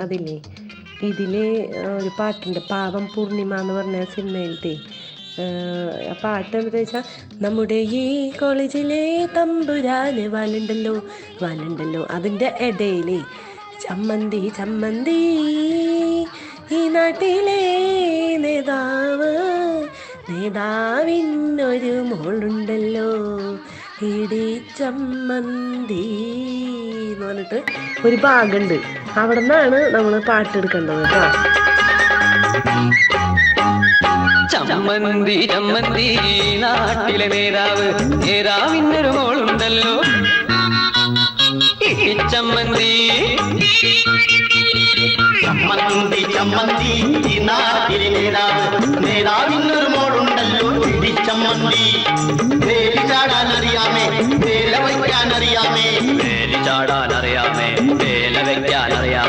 അതില്ലേ? ഇതിൽ ഒരു പാട്ടുണ്ട് പാവം പൂർണിമ എന്ന് പറഞ്ഞ സിനിമയിലത്തെ പാട്ട് എന്താ വെച്ചാൽ നമ്മുടെ ഈ കോളേജിലെ തമ്പുരാന് വാലുണ്ടല്ലോ വാലുണ്ടല്ലോ അതിന്റെ ഇടയിൽ ചമ്മന്തി ചമ്മന്തി ഈ നാട്ടിലെ നേതാവ് നേതാവിനൊരു മോളുണ്ടല്ലോ ഇടി ചമ്മന്തി എന്ന് പറഞ്ഞിട്ട് ഒരു ഭാഗമുണ്ട് അവിടെ നിന്നാണ് നമ്മൾ പാട്ടെടുക്കേണ്ടത് കേട്ടോ. ചമ്മന്തി ചമ്മന്തി നാട്ടിലെ നേതാവ്. നേതാവിന്നൊരു മോളുണ്ടല്ലോ. ചമ്മന്തി. ചമ്മന്തി ചമ്മന്തി നാട്ടിലെ നേതാവ്. നേതാവിന്നൊരു മോളുണ്ടല്ലോ. ചമ്മന്തി. നീ പേര് ചാടാൻ അറിയാമേ. വേല വെക്കാൻ അറിയാം